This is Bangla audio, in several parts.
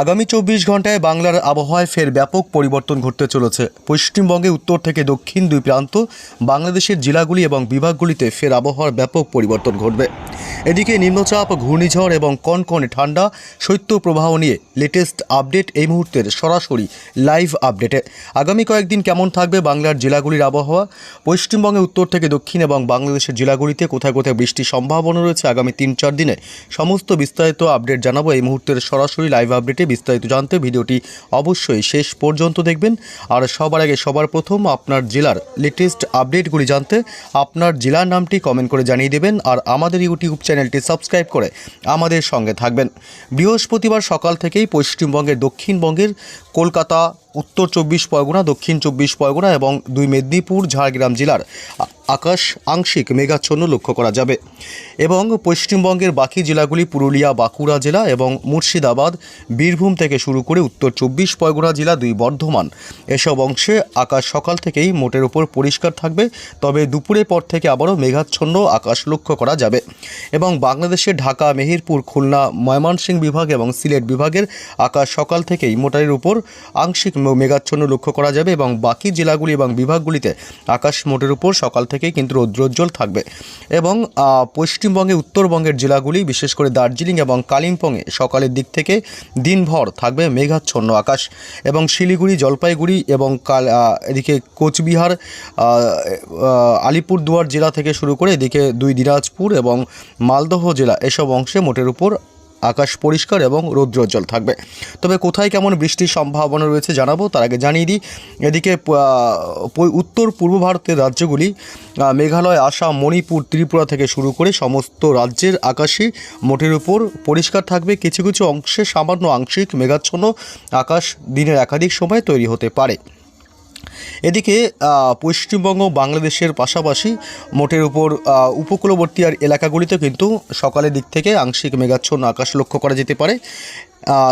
আগামী চব্বিশ ঘন্টায় বাংলার আবহাওয়ায় ফের ব্যাপক পরিবর্তন ঘটতে চলেছে। পশ্চিমবঙ্গে উত্তর থেকে দক্ষিণ দুই প্রান্ত, বাংলাদেশের জেলাগুলি এবং বিভাগগুলিতে ফের আবহাওয়ার ব্যাপক পরিবর্তন ঘটবে। এদিকে নিম্নচাপ, ঘূর্ণিঝড় এবং কনকনে ঠান্ডা শৈত্যপ্রবাহ নিয়ে লেটেস্ট আপডেট এই মুহূর্তের সরাসরি লাইভ আপডেটে আগামী কয়েকদিন কেমন থাকবে বাংলার জেলাগুলির আবহাওয়া? পশ্চিমবঙ্গে উত্তর থেকে দক্ষিণ এবং বাংলাদেশের জেলাগুলিতে কোথায় কোথায় বৃষ্টির সম্ভাবনা রয়েছে আগামী তিন চার দিনে? সমস্ত বিস্তারিত আপডেট জানাব এই মুহূর্তের সরাসরি লাইভ আপডেটে বিস্তারিত জানতে ভিডিওটি অবশ্যই শেষ পর্যন্ত দেখবেন। আর সবার আগে সবার প্রথম আপনার জেলার লেটেস্ট আপডেটগুলি জানতে আপনার জেলার নামটি কমেন্ট করে জানিয়ে দেবেন। আর আমাদের ইউটিউব চ্যানেলটি সাবস্ক্রাইব করে আমাদের সঙ্গে থাকবেন। বৃহস্পতিবার সকাল থেকেই পশ্চিমবঙ্গের দক্ষিণবঙ্গের কলকাতা উত্তর চব্বিশ পরগনা, দক্ষিণ চব্বিশ পরগনা এবং দুই মেদিনীপুর, ঝাড়গ্রাম জেলার আকাশ আংশিক মেঘাচ্ছন্ন লক্ষ্য করা যাবে। এবং পশ্চিমবঙ্গের বাকি জেলাগুলি পুরুলিয়া, বাঁকুড়া জেলা এবং মুর্শিদাবাদ, বীরভূম থেকে শুরু করে উত্তর চব্বিশ পরগনা জেলা দুই বর্ধমান। এসব অংশে আকাশ সকাল থেকেই মোটের উপর পরিষ্কার থাকবে, তবে দুপুরের পর থেকে আবারও মেঘাচ্ছন্ন আকাশ লক্ষ্য করা যাবে। এবং বাংলাদেশের ঢাকা, মেহেরপুর, খুলনা, ময়মনসিংহ বিভাগ এবং সিলেট বিভাগের আকাশ সকাল থেকেই মোটারের উপর আংশিক মেঘাচ্ছন্ন লক্ষ্য করা যাবে এবং বাকি জেলাগুলি এবং বিভাগগুলিতে আকাশ মোটের উপর সকাল থেকেই কিন্তু রৌদ্রোজ্জ্বল থাকবে। এবং পশ্চিমবঙ্গে, উত্তরবঙ্গের জেলাগুলি, বিশেষ করে দার্জিলিং এবং কালিম্পংয়ে সকালের দিক থেকে দিনভর থাকবে মেঘাচ্ছন্ন আকাশ। এবং শিলিগুড়ি, জলপাইগুড়ি এবং কাল এদিকে কোচবিহার আলিপুরদুয়ার জেলা থেকে শুরু করে এদিকে দুই দিনাজপুর এবং মালদহ জেলা এসব অংশে মোটের উপর আকাশ পরিষ্কার এবং রৌদ্রোজ্জ্বল থাকবে। তবে কোথায় কেমন বৃষ্টির সম্ভাবনা রয়েছে জানাব, তার আগে জানিয়ে দিই, এদিকে উত্তর পূর্ব ভারতের রাজ্যগুলি মেঘালয়, আসাম, মণিপুর, ত্রিপুরা থেকে শুরু করে সমস্ত রাজ্যের আকাশই মোটের উপর পরিষ্কার থাকবে। কিছু কিছু অংশে সামান্য আংশিক মেঘাচ্ছন্ন আকাশ দিনের একাধিক সময় তৈরি হতে পারে। এদিকে পশ্চিমবঙ্গ বাংলাদেশের পাশাপাশি মোটের উপর উপকূলবর্তী আর এলাকাগুলিতে কিন্তু সকালের দিক থেকে আংশিক মেঘাচ্ছন্ন আকাশ লক্ষ্য করা যেতে পারে।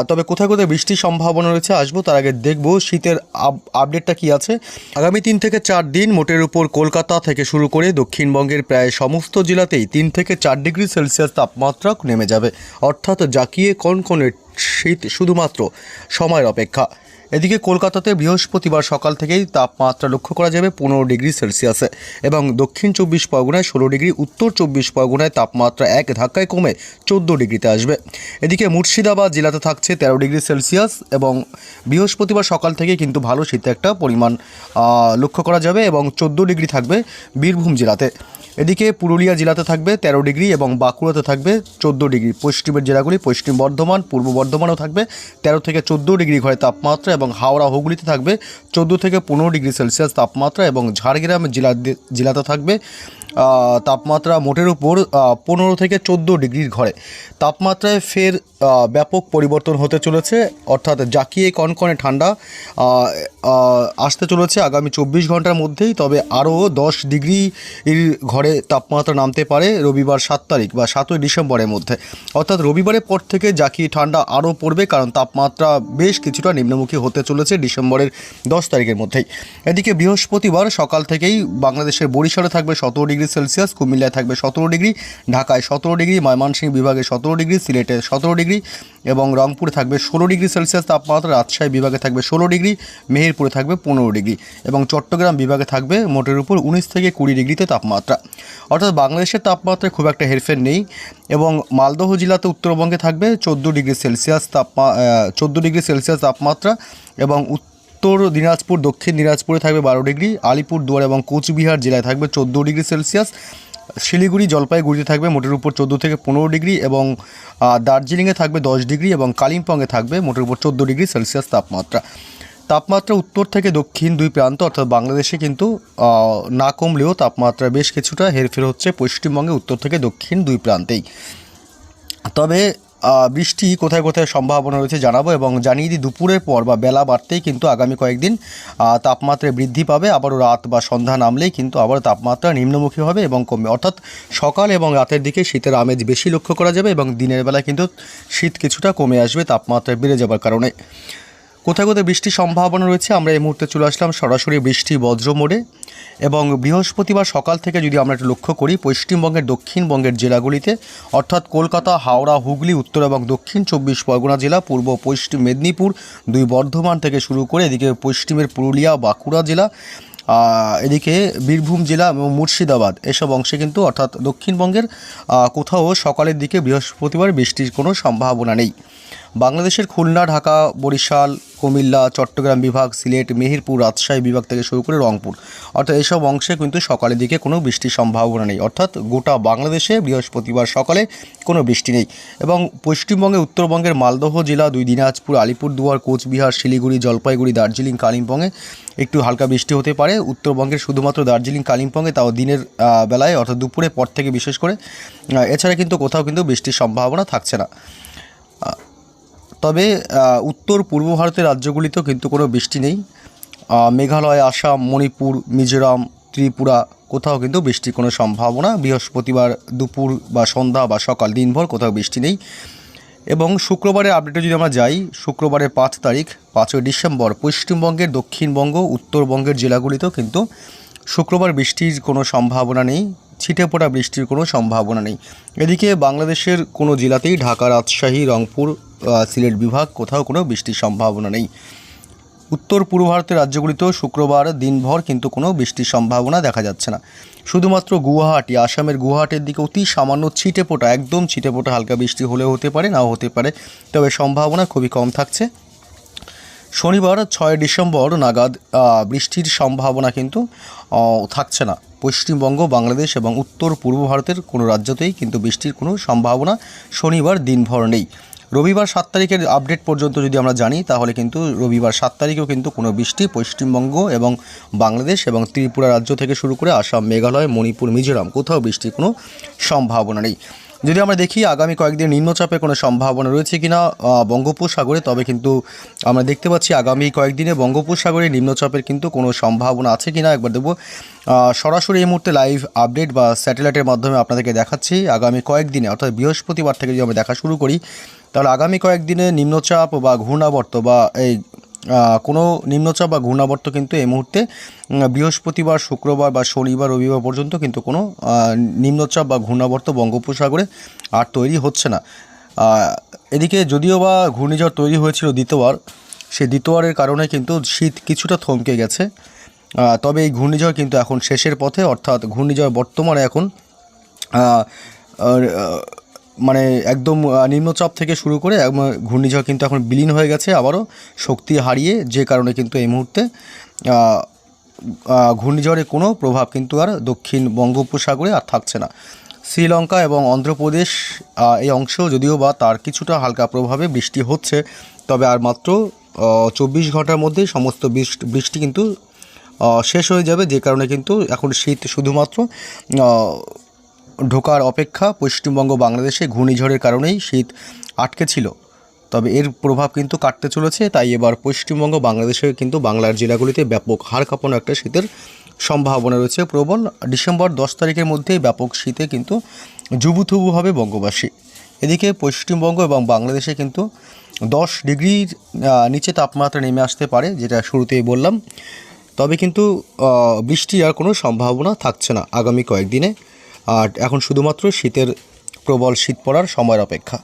তবে কোথায় কোথায় বৃষ্টির সম্ভাবনা রয়েছে আসব, তার আগে দেখব শীতের আপ- আপডেটটা কি আছে। আগামী তিন থেকে চার দিন মোটের উপর কলকাতা থেকে শুরু করে দক্ষিণবঙ্গের প্রায় সমস্ত জেলাতেই তিন থেকে চার ডিগ্রি সেলসিয়াস তাপমাত্রা নেমে যাবে। অর্থাৎ জাকিয়ে কনকনে শীত শুধুমাত্র সময়ের অপেক্ষা। এদিকে কলকাতাতে বৃহস্পতিবার সকাল থেকেই তাপমাত্রা লক্ষ্য করা যাবে পনেরো ডিগ্রি সেলসিয়াসে এবং দক্ষিণ চব্বিশ পরগনায় ষোলো ডিগ্রি, উত্তর চব্বিশ পরগনায় তাপমাত্রা এক ধাক্কায় কমে চোদ্দ ডিগ্রিতে আসবে। এদিকে মুর্শিদাবাদ জেলাতে থাকছে তেরো ডিগ্রি সেলসিয়াস এবং বৃহস্পতিবার সকাল থেকে কিন্তু ভালো শীতের একটা পরিমাণ লক্ষ্য করা যাবে এবং চোদ্দ ডিগ্রি থাকবে বীরভূম জেলাতে। এদিকে পুরুলিয়া জেলাতে থাকবে তেরো ডিগ্রি এবং বাঁকুড়াতে থাকবে চোদ্দ ডিগ্রি। পশ্চিমের জেলাগুলি, পশ্চিম বর্ধমান, পূর্ব বর্ধমানও থাকবে তেরো থেকে চোদ্দ ডিগ্রি ঘরে তাপমাত্রা এবং হাওড়া, হুগলিতে থাকবে চোদ্দ থেকে পনেরো ডিগ্রি সেলসিয়াস তাপমাত্রা এবং ঝাড়গ্রাম জেলা জেলাতে থাকবে তাপমাত্রা মোটের উপর পনেরো থেকে চোদ্দ ডিগ্রির ঘরে। তাপমাত্রায় ফের ব্যাপক পরিবর্তন হতে চলেছে, অর্থাৎ জাকিয়ে কনকনে ঠান্ডা আসতে চলেছে আগামী চব্বিশ ঘণ্টার মধ্যেই, তবে আরও দশ ডিগ্রি এর ঘরে তাপমাত্রা নামতে পারে রবিবার সাত তারিখ বা সাতই ডিসেম্বরের মধ্যে। অর্থাৎ রবিবারের পর থেকে জাকিয়ে ঠান্ডা আরও পড়বে, কারণ তাপমাত্রা বেশ কিছুটা নিম্নমুখী হতে চলেছে ডিসেম্বরের দশ তারিখের মধ্যেই। এদিকে বৃহস্পতিবার সকাল থেকেই বাংলাদেশের বরিশালে থাকবে সতেরো ডিগ্রি সেলসিয়াস কুমিল্লায় থাকবে সতেরো ডিগ্রি, ঢাকায় সতেরো ডিগ্রি, ময়মনসিংহ বিভাগে সতেরো ডিগ্রি, সিলেটে সতেরো ডিগ্রি এবং রংপুরে থাকবে ষোলো ডিগ্রি সেলসিয়াস তাপমাত্রা, রাজশাহী বিভাগে থাকবে ষোলো ডিগ্রি, মেহেরপুরে থাকবে পনেরো ডিগ্রি এবং চট্টগ্রাম বিভাগে থাকবে মোটের উপর উনিশ থেকে কুড়ি ডিগ্রিতে তাপমাত্রা। অর্থাৎ বাংলাদেশের তাপমাত্রায় খুব একটা হেরফের নেই এবং মালদহ জেলাতে উত্তরবঙ্গে থাকবে চোদ্দ ডিগ্রি সেলসিয়াস তাপমা চোদ্দ ডিগ্রি সেলসিয়াস তাপমাত্রা এবং উত্তর দিনাজপুর, দক্ষিণ দিনাজপুরে থাকবে বারো ডিগ্রি, আলিপুর, দুয়ার এবং কোচবিহার জেলায় থাকবে চোদ্দ ডিগ্রি সেলসিয়াস। শিলিগুড়ি, জলপাইগুড়িতে থাকবে মোটের উপর চোদ্দ থেকে পনেরো ডিগ্রি এবং দার্জিলিংয়ে থাকবে দশ ডিগ্রি এবং কালিম্পংয়ে থাকবে মোটের উপর চোদ্দ ডিগ্রি সেলসিয়াস তাপমাত্রা। তাপমাত্রা উত্তর থেকে দক্ষিণ দুই প্রান্ত অর্থাৎ বাংলাদেশে কিন্তু না কমলেও তাপমাত্রা বেশ কিছুটা হেরফের হচ্ছে পশ্চিমবঙ্গে উত্তর থেকে দক্ষিণ দুই প্রান্তেই। তবে বৃষ্টি কোথায় কোথায় সম্ভাবনা রয়েছে জানাব এবং জানিয়ে দিই, দুপুরের পর বা বেলা বাড়তেই কিন্তু আগামী কয়েকদিন তাপমাত্রা বৃদ্ধি পাবে। আবারও রাত বা সন্ধ্যা নামলেই কিন্তু আবার তাপমাত্রা নিম্নমুখী হবে এবং কমবে। অর্থাৎ সকাল এবং রাতের দিকে শীতের আমেজ বেশি লক্ষ্য করা যাবে এবং দিনের বেলা কিন্তু শীত কিছুটা কমে আসবে, তাপমাত্রা বেড়ে যাবার কারণে। কোথায় কোথায় বৃষ্টির সম্ভাবনা রয়েছে, আমরা এই মুহূর্তে চলে আসলাম সরাসরি বৃষ্টি বজ্র মোড়ে এবং বৃহস্পতিবার সকাল থেকে যদি আমরা একটু লক্ষ্য করি, পশ্চিমবঙ্গের দক্ষিণবঙ্গের জেলাগুলিতে, অর্থাৎ কলকাতা, হাওড়া, হুগলি, উত্তর এবং দক্ষিণ চব্বিশ পরগনা জেলা, পূর্ব পশ্চিম মেদিনীপুর দুই বর্ধমান থেকে শুরু করে এদিকে পশ্চিমের পুরুলিয়া, বাঁকুড়া জেলা এদিকে বীরভূম জেলা এবং মুর্শিদাবাদ। এসব অংশে কিন্তু, অর্থাৎ দক্ষিণবঙ্গের কোথাও সকালের দিকে বৃহস্পতিবার বৃষ্টির কোনো সম্ভাবনা নেই। বাংলাদেশের খুলনা, ঢাকা, বরিশাল, কুমিল্লা, চট্টগ্রাম বিভাগ, সিলেট, মেহেরপুর, রাজশাহী বিভাগ থেকে শুরু করে রংপুর। অর্থাৎ এইসব অংশে কিন্তু সকালের দিকে কোনো বৃষ্টির সম্ভাবনা নেই। অর্থাৎ গোটা বাংলাদেশে বৃহস্পতিবার সকালে কোনো বৃষ্টি নেই। এবং পশ্চিমবঙ্গে, উত্তরবঙ্গের মালদহ জেলা, দুই দিনাজপুর, আলিপুরদুয়ার, কোচবিহার, শিলিগুড়ি, জলপাইগুড়ি, দার্জিলিং, কালিম্পংয়ে একটু হালকা বৃষ্টি হতে পারে। উত্তরবঙ্গের শুধুমাত্র দার্জিলিং, কালিম্পংয়ে তাও দিনের বেলায় অর্থাৎ দুপুরের পর থেকে বিশেষ করে এছাড়া কিন্তু কোথাও কিন্তু বৃষ্টির সম্ভাবনা থাকছে না। তবে উত্তর পূর্ব ভারতের রাজ্যগুলিতেও কিন্তু কোনো বৃষ্টি নেই। মেঘালয়, আসাম, মণিপুর, মিজোরাম, ত্রিপুরা কোথাও কিন্তু বৃষ্টির কোনো সম্ভাবনা। বৃহস্পতিবার দুপুর বা সন্ধ্যা বা সকাল দিনভর কোথাও বৃষ্টি নেই। এবং শুক্রবারের আপডেটে যদি আমরা যাই, শুক্রবারের পাঁচ তারিখ, পাঁচই ডিসেম্বর, পশ্চিমবঙ্গের দক্ষিণবঙ্গ, উত্তরবঙ্গের জেলাগুলিতেও কিন্তু শুক্রবার বৃষ্টির কোনো সম্ভাবনা নেই, ছিটে পড়া বৃষ্টির কোনো সম্ভাবনা নেই। এদিকে বাংলাদেশের কোনো জেলাতেই ঢাকা, রাজশাহী, রংপুর সিলেট বিভাগ, কোথাও কোনো বৃষ্টির সম্ভাবনা নেই। উত্তর পূর্ব ভারতের রাজ্যগুলিতেও শুক্রবার দিনভর কিন্তু কোনো বৃষ্টির সম্ভাবনা দেখা যাচ্ছে না। শুধুমাত্র গুয়াহাটি, আসামের গুয়াহাটির দিকে অতি সামান্য ছিটে পোটা একদম ছিটে পোটা হালকা বৃষ্টি হলেও হতে পারে, নাও হতে পারে, তবে সম্ভাবনা খুবই কম থাকছে। শনিবার ছয় ডিসেম্বর নাগাদ বৃষ্টির সম্ভাবনা কিন্তু থাকছে না। পশ্চিমবঙ্গ, বাংলাদেশ এবং উত্তর পূর্ব ভারতের কোনো রাজ্যতেই কিন্তু বৃষ্টির কোনো সম্ভাবনা শনিবার দিনভর নেই। রবিবার সাত তারিখের আপডেট পর্যন্ত যদি আমরা জানি তাহলে কিন্তু রবিবার সাত তারিখেও কিন্তু কোনো বৃষ্টি পশ্চিমবঙ্গ এবং বাংলাদেশ এবং ত্রিপুরা রাজ্য থেকে শুরু করে আসাম মেঘালয় মণিপুর মিজোরাম কোথাও বৃষ্টির কোনো সম্ভাবনা নেই। যদি আমরা দেখি আগামী কয়েকদিন নিম্নচাপের কোনো সম্ভাবনা রয়েছে কিনা বঙ্গোপসাগরে তবে কিন্তু আমরা দেখতে পাচ্ছি আগামী কয়েকদিনে বঙ্গোপসাগরে নিম্নচাপের কিন্তু কোনো সম্ভাবনা আছে কিনা একবার আহ, সরাসরি এই মুহূর্তে লাইভ আপডেট বা স্যাটেলাইটের মাধ্যমে আপনাদেরকে দেখাচ্ছি। আগামী কয়েকদিনে অর্থাৎ বৃহস্পতিবার থেকে যদি আমরা দেখা শুরু করি তাহলে আগামী কয়েকদিনে নিম্নচাপ বা ঘূর্ণাবর্ত বা এই কোনো নিম্নচাপ বা ঘূর্ণাবর্ত কিন্তু এই মুহূর্তে বৃহস্পতিবার, শুক্রবার বা শনিবার, রবিবার পর্যন্ত কিন্তু কোনো নিম্নচাপ বা ঘূর্ণাবর্ত বঙ্গোপসাগরে আর তৈরি হচ্ছে না। এদিকে যদিও বা ঘূর্ণিঝড় তৈরি হয়েছিল দ্বিতীয়বার, সে দ্বিতীয়বারের কারণে কিন্তু শীত কিছুটা থমকে গেছে। তবে এই ঘূর্ণিঝড় কিন্তু এখন শেষের পথে, অর্থাৎ ঘূর্ণিঝড় বর্তমানে এখন মানে একদম নিম্নচাপ থেকে শুরু করে ঘূর্ণিঝড় কিন্তু এখন বিলীন হয়ে গেছে, আবারও শক্তি হারিয়ে যে কারণে কিন্তু এই মুহূর্তে ঘূর্ণিঝড়ের কোনো প্রভাব কিন্তু আর দক্ষিণ বঙ্গোপসাগরে আর থাকছে না। শ্রীলঙ্কা এবং অন্ধ্রপ্রদেশ এই অংশেও যদিও বা তার কিছুটা হালকা প্রভাবে বৃষ্টি হচ্ছে, তবে আর মাত্র চব্বিশ ঘণ্টার মধ্যে সমস্ত বৃষ্টি বৃষ্টি কিন্তু শেষ হয়ে যাবে, যে কারণে কিন্তু এখন শীত শুধুমাত্র ঢোকার অপেক্ষা পশ্চিমবঙ্গ বাংলাদেশে ঘূর্ণিঝড়ের কারণেই শীত আটকে ছিল। তবে এর প্রভাব কিন্তু কাটতে চলেছে, তাই এবার পশ্চিমবঙ্গ বাংলাদেশে কিন্তু বাংলার জেলাগুলিতে ব্যাপক হাড় কাঁপানো একটা শীতের সম্ভাবনা রয়েছে। প্রবল ডিসেম্বর দশ তারিখের মধ্যেই ব্যাপক শীতে কিন্তু জুবুথুবু হবে বঙ্গবাসী। এদিকে পশ্চিমবঙ্গ এবং বাংলাদেশে কিন্তু দশ ডিগ্রির নিচে তাপমাত্রা নেমে আসতে পারে, যেটা শুরুতেই বললাম। তবে কিন্তু বৃষ্টি আর কোনো সম্ভাবনা থাকছে না আগামী কয়েকদিনে। আর এখন শুধুমাত্র শীতের প্রবল শীত পড়ার সময়ের অপেক্ষা।